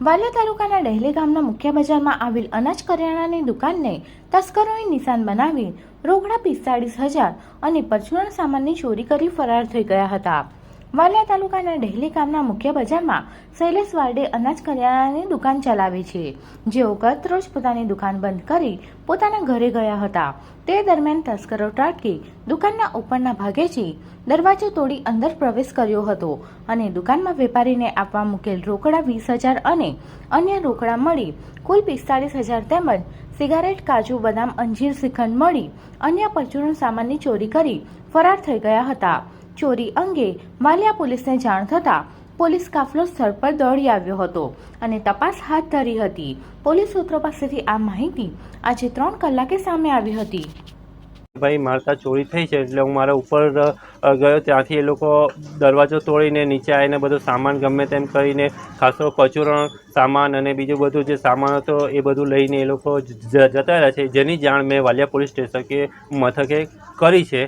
વાલિયા તાલુકાના ડહેલી ગામના મુખ્ય બજારમાં આવેલ અનાજ કરિયાણાની દુકાનને તસ્કરોએ નિશાન બનાવી રોકડા પિસ્તાળીસ હજાર અને પરચુરણ સામાનની ચોરી કરી ફરાર થઈ ગયા હતા. વાલિયા તાલુકાના ડહેલી ગામના મુખ્ય બજારમાં શૈલેષ વારડે અનાજ કરિયાણાની દુકાન ચલાવે છે. જેઓ ગત રોજ પોતાની દુકાન બંધ કરી પોતાના ઘરે ગયા હતા. તે દરમિયાન તસ્કરો ત્રાટકી દુકાનના ઉપરના ભાગેથી દરવાજો તોડી અંદર પ્રવેશ કર્યો હતો અને દુકાનમાં વેપારીને આપવા મૂકેલ રોકડા વીસ હજાર અને અન્ય રોકડા મળી કુલ પિસ્તાળીસ હજાર તેમજ સિગારેટ, કાજુ, બદામ, અંજીર, શ્રીખંડ મળી અન્ય પરચુરણ સામાનની ચોરી કરી ફરાર થઈ ગયા હતા. ચોરી અંગે વાલિયા પોલીસને જાણ થતાં પોલીસ કાફલો સ્થળ પર દોડી આવ્યો હતો અને તપાસ હાથ ધરી હતી. પોલીસ સૂત્રો પાસેથી આ માહિતી આજે ત્રણ કલાકે સામે આવી હતી. ભાઈ મારતા ચોરી થઈ છે એટલે હું મારા ઉપર ગયો. ત્યાંથી એ લોકો દરવાજો તોડીને નીચે આવીને બધો સામાન ગમે તેમ કરીને, ખાસો કચુરણ સામાન અને બીજું બધું જે સામાન હતો એ બધું લઈને એ લોકો જતા રહ્યા છે. જેની જાણ મેં વાલિયા પોલીસ સ્ટેશન કે મથકે કરી છે.